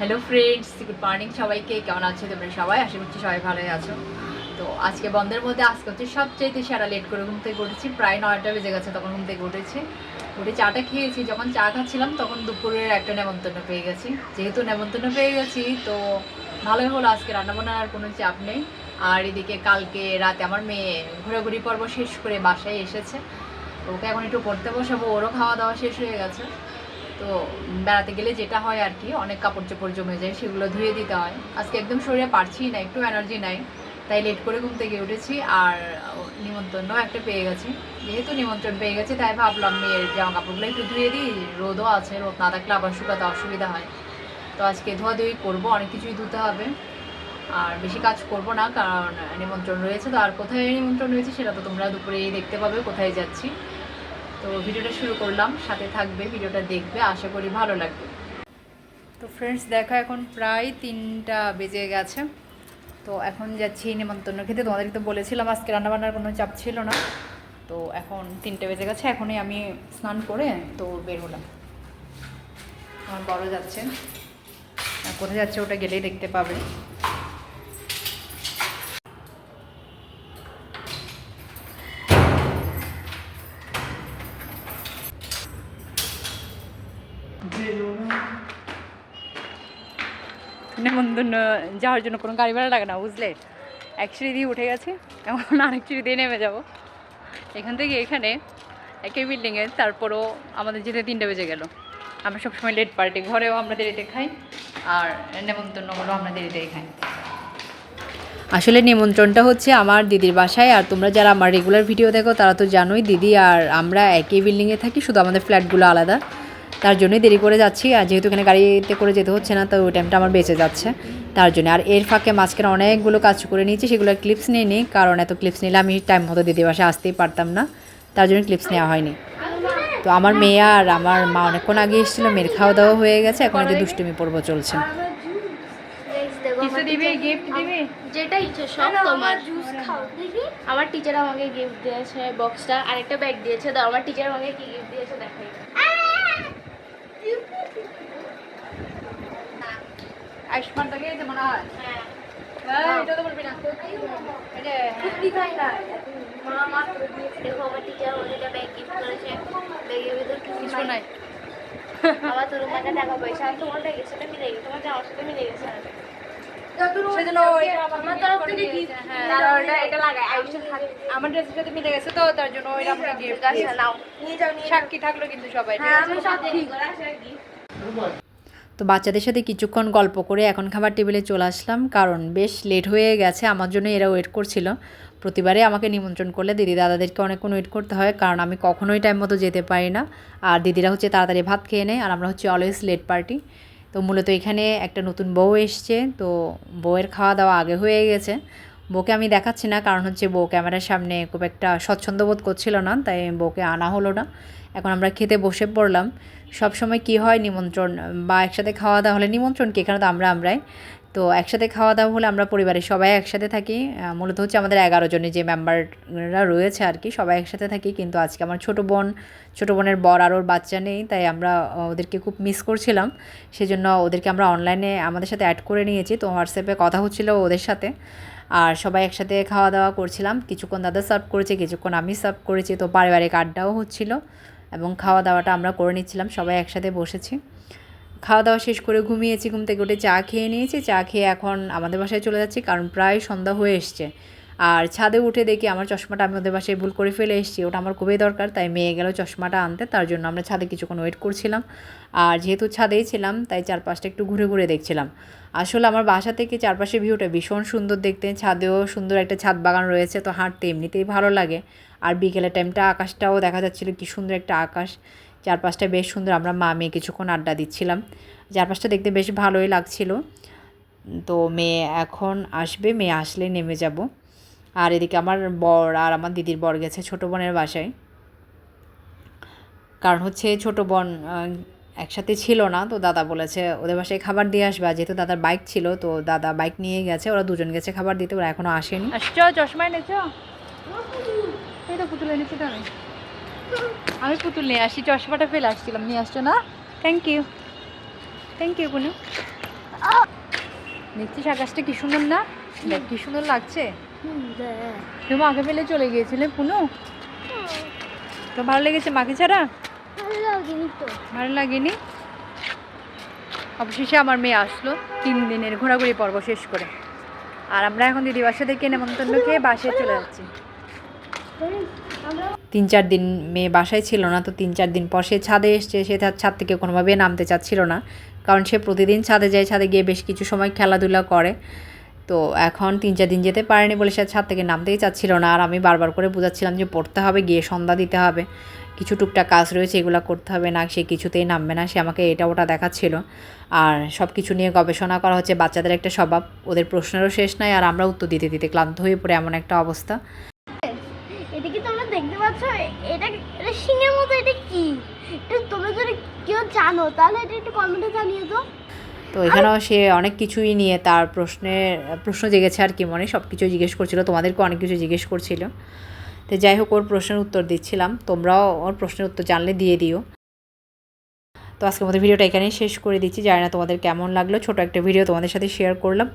Hello friends good morning সবাইকে, কেমন আছো তোমরা সবাই? আশা করছি সবাই ভালোই আছো। তো আজকে বন্ধের মধ্যে, আজকে হচ্ছে সবচাইতে সেরা লেট করে ঘুম থেকে উঠেছি, প্রায় নয়টা বেজে গেছে তখন ঘুম থেকে উঠেছি। উঠে চাটা খেয়েছি, যখন চা খাচ্ছিলাম তখন দুপুরের একটা নেমন্তন্ন পেয়ে গেছি। যেহেতু নেমন্তন্ন পেয়ে গেছি, তো ভালোই হলো, আজকে রান্নাবান্নার আর কোনো চাপ নেই। আর এদিকে কালকে রাতে আমার মেয়ে ঘোরাঘুরি পর্ব শেষ করে বাসায় এসেছে। ওকে এখন একটু পড়তে বসাবো, ওরও খাওয়া দাওয়া শেষ হয়ে গেছে। তো বেড়াতে গেলে যেটা হয় আর কি, অনেক কাপড় চোপড় জমে যায়, সেগুলো ধুয়ে দিতে হয়। আজকে একদম শরীরে পারছি না, একটু এনার্জি নাই, তাই লেট করে ঘুম থেকে উঠেছি আর নিমন্ত্রণ একটা পেয়ে গেছি। যেহেতু নিমন্ত্রণ পেয়ে গেছি, তাই ভাবলাম মেয়ের জামা কাপড়গুলো একটু ধুয়ে দিই, রোদও আছে, রোদ না থাকলে আবার শুকাতে অসুবিধা হয়। তো আজকে ধোয়াধুয়ি করব, অনেক কিছুই ধুতে হবে। আর বেশি কাজ করব না, কারণ নিমন্ত্রণ রয়েছে, তো আর কোথায় নিমন্ত্রণ রয়েছে সেটা তো তোমরা দুপুরেই দেখতে পাবে, কোথায় যাচ্ছি। তো ভিডিওটা শুরু করলাম, সাথে থাকবে, ভিডিওটা দেখবে, আশা করি ভালো লাগবে। তো ফ্রেন্ডস দেখো এখন প্রায় তিনটা বেজে গেছে। তো এখন যাচ্ছি নিমন্ত্রণ খেতে। তোমাদেরকে তো বলেছিলাম, আজকে রান্নাবান্নার কোনো চাপ ছিল না। তো এখন তিনটে বেজে গেছে, এখনই আমি স্নান করে তো বের হলাম। আমার বড় যাচ্ছে। কোথায় যাচ্ছে ওটা গেলেই দেখতে পাবে। নেমন্তন্ন যাওয়ার জন্য কোনো গাড়ি ভাড়া লাগে না, বুঝলে? এক সিঁড়ি দিয়ে উঠে গেছে, এখন আরেক সিঁড়ি দিয়ে নেমে যাব। এখান থেকে এখানে একই বিল্ডিংয়ে তারপরও আমাদের যেতে তিনটে বেজে গেল। আমরা সবসময় লেট পার্টি ঘরেও আমরা দেরিতে খাই, আর নেমন্তন্ন হলেও আমরা দেরিতেই খাই। আসলে নিমন্ত্রণটা হচ্ছে আমার দিদির বাসায়, আর তোমরা যারা আমার রেগুলার ভিডিও দেখো, তারা তো জানোই, দিদি আর আমরা একই বিল্ডিংয়ে থাকি, শুধু আমাদের ফ্ল্যাটগুলো আলাদা। তার জন্যই দেরি করে যাচ্ছি আর যেহেতু এখানে গাড়িতে করে যেতে হচ্ছে না তো ওই টাইমটা আমার বেঁচে যাচ্ছে। তার জন্য আর এর ফাঁকে মাঝখানে অনেকগুলো কাজ করে নিয়েছি সেগুলো ক্লিপস নিয়ে নিই কারণ এত ক্লিপস নিলে আমি টাইম মতো দিদির বাসায় আসতেই পারতাম না তার জন্য ক্লিপস নেওয়া হয়নি। তো আমার মেয়ে আর আমার মা অনেকক্ষণ আগে এসেছিল মেয়ের খাওয়া দাওয়া হয়ে গেছে এখন এদের দুষ্টুমি পর্ব চলছে। কিছু দিবি গিফট দিবি? যেটা ইচ্ছে সব তোমার। আমার টিচার আমাকে গিফট দিয়েছে বক্সটা আরেকটা ব্যাগ দিয়েছে তো আমার টিচার আমাকে কি গিফট দিয়েছে দেখাই। যে মনে হয়। হ্যাঁ। এটা তো বলবি না। আমার কিছু নাই। তোর টাকা পয়সা। তোমার ব্যাগের সাথে মিলে গেছে। তোমার জামার সাথে মিলে গেছে আমার gift। হ্যাঁ ড্রেসের সাথে মিলে গেছে তো তার জন্য গিফট যাও, সাক্ষী থাকল কিন্তু সবাই তো বাচ্চাদের সাথে কিছুক্ষণ গল্প করে এখন খাবার টেবিলে চলে আসলাম। কারণ বেশ লেট হয়ে গেছে, আমার জন্য এরা ওয়েট করছিল। প্রতিবারে আমাকে নিমন্ত্রণ করলে দিদি দাদাদেরকে অনেকক্ষণ ওয়েট করতে হয়, কারণ আমি কখনোই টাইম মতো যেতে পারি না। আর দিদিরা হচ্ছে তাড়াতাড়ি ভাত খেয়ে নেয়, আর আমরা হচ্ছে অলওয়েজ লেট পার্টি তো মূলত এখানে একটা নতুন বউ এসছে, তো বউয়ের খাওয়া দাওয়া আগে হয়ে গেছে। বউকে আমি দেখাচ্ছি না, কারণ হচ্ছে বউ ক্যামেরার সামনে খুব একটা স্বচ্ছন্দ বোধ করছিল না, তাই বউকে আনা হলো না। এখন আমরা খেতে বসে পড়লাম। সব সময় কি হয় নিমন্ত্রণ, বা একসাথে খাওয়া দাওয়া হলে নিমন্ত্রণ কি? এখানে তো আমরা আমরাই। তো একসাথে খাওয়া দাওয়া হলে আমরা পরিবারের সবাই একসাথে থাকি। মূলত হচ্ছে আমাদের এগারো জনের যে মেম্বাররা রয়েছে আর কি, সবাই একসাথে থাকি। কিন্তু আজকে আমার ছোটো বোন, ছোটো বোনের বর আর ওর বাচ্চা নেই, তাই আমরা ওদেরকে খুব মিস করছিলাম। সেজন্য ওদেরকে আমরা অনলাইনে আমাদের সাথে অ্যাড করে নিয়েছি। তো হোয়াটসঅ্যাপে কথা হচ্ছিল ওদের সাথে। আর সবাই একসাথে খাওয়া দাওয়া করছিলাম। কিছুক্ষণ দাদা সার্ভ করেছে, কিছুক্ষণ আমি সার্ভ করেছি। তো পারিবারিক আড্ডাও হচ্ছিল এবং খাওয়া দাওয়াটা আমরা করে নিচ্ছিলাম, সবাই একসাথে বসেছি। খাওয়া দাওয়া শেষ করে ঘুমিয়েছি, ঘুম থেকে উঠে চা খেয়ে নিয়েছি। চা খেয়ে এখন আমাদের বাসায় চলে যাচ্ছি, কারণ প্রায় সন্ধ্যা হয়ে এসছে। আর ছাদে উঠে দেখি আমার চশমাটা আমি ওদের বাসায় ভুল করে ফেলে এসেছি। ওটা আমার খুবই দরকার, তাই মেয়ে গেল চশমাটা আনতে, তার জন্য আমরা ছাদে কিছুক্ষণ ওয়েট করছিলাম। আর যেহেতু ছাদেই ছিলাম, তাই চারপাশটা একটু ঘুরে ঘুরে দেখছিলাম। আসলে আমার বাসা থেকে চারপাশে ভিউটা ভীষণ সুন্দর দেখতে, ছাদেও সুন্দর একটা ছাদ বাগান রয়েছে, তো হাঁটতে এমনিতেই ভালো লাগে। আর বিকেলের টাইমটা আকাশটাও দেখা যাচ্ছিল কি সুন্দর একটা আকাশ। চারপাশটা বেশ সুন্দর, আমরা মা মেয়ে কিছুক্ষণ আড্ডা দিচ্ছিলাম। চারপাশটা দেখতে বেশ ভালোই লাগছিল। তো মেয়ে এখন আসবে, মেয়ে আসলে নেমে যাব। আর এদিকে আমার বর আর আমার দিদির বর গেছে ছোটো বোনের বাসায়। কারণ হচ্ছে ছোটো বোন একসাথে ছিল না, তো দাদা বলেছে ওদের বাসায় খাবার দিয়ে আসবে। যেহেতু দাদার বাইক ছিল, তো দাদা বাইক নিয়ে গেছে, ওরা দুজন গেছে খাবার দিতে, ওরা এখনও আসেনি। চশমা এনেছো? এই তো পুতুল এনেছি তো আমি আমি পুতুল নিয়ে আসি, চশমাটা ফেলে আসছিলাম, নিয়ে আসছো না? থ্যাংক ইউ থ্যাংক ইউ কুনু দেখছিস আকাশটা, কি সুন্দর না? কি সুন্দর লাগছে। তুমি আগে ফেলে চলে গিয়েছিলে পুনু? তো ভালো লেগেছে মাকে ছাড়া? ভালো লাগেনি অবশেষে আমার মেয়ে আসলো তিন দিনের ঘোরাঘুরি পর্ব শেষ করে। আর আমরা এখন দিদি বাসাদেরকে নেমন্তন্ন খেয়ে বাসায় চলে যাচ্ছি। তিন চার দিন মেয়ে বাসায় ছিল না তো তিন চার দিন পর সে ছাদে এসছে। সে তার ছাদ থেকে কোনোভাবে নামতে চাচ্ছিল না কারণ সে প্রতিদিন ছাদে যায় ছাদে গিয়ে বেশ কিছু সময় খেলাধুলা করে। তো এখন তিন চার দিন যেতে পারেনি বলে সে ছাদ থেকে নামতেই চাচ্ছিল না। আর আমি বারবার করে বোঝাচ্ছিলাম যে পড়তে হবে, গিয়ে সন্ধ্যা দিতে হবে। কিছু টুকটাক কাজ রয়েছে, এগুলো করতে হবে না, সে কিছুতেই নামবে না, সে আমাকে এটা ওটা দেখাচ্ছিল। আর সব কিছু নিয়ে গবেষণা করা হচ্ছে, বাচ্চাদের একটা স্বভাব, ওদের প্রশ্নেরও শেষ নাই, আর আমরা উত্তর দিতে দিতে ক্লান্ত হয়ে পড়ে এমন একটা অবস্থা। তোমরা দেখতে পাচ্ছ, এটা মতো, এটা কি? তোমরা যদি কেউ জানো, তাহলে এটা একটু কমেন্টে জানিয়ে দাও। তো এখানেও সে অনেক কিছুই নিয়ে তার প্রশ্নের, প্রশ্ন জেগেছে আর কি মনে, সব কিছু জিজ্ঞেস করছিল তোমাদেরকে অনেক কিছু জিজ্ঞেস করছিল। তো যাই হোক, ওর প্রশ্নের উত্তর দিচ্ছিলাম, তোমরাও ওর প্রশ্নের উত্তর জানলে দিয়ে দিও। তো আজকের মতো ভিডিওটা এখানেই শেষ করে দিচ্ছি, জানি না তোমাদের কেমন লাগল, ছোটো একটা ভিডিও তোমাদের সাথে শেয়ার করলাম।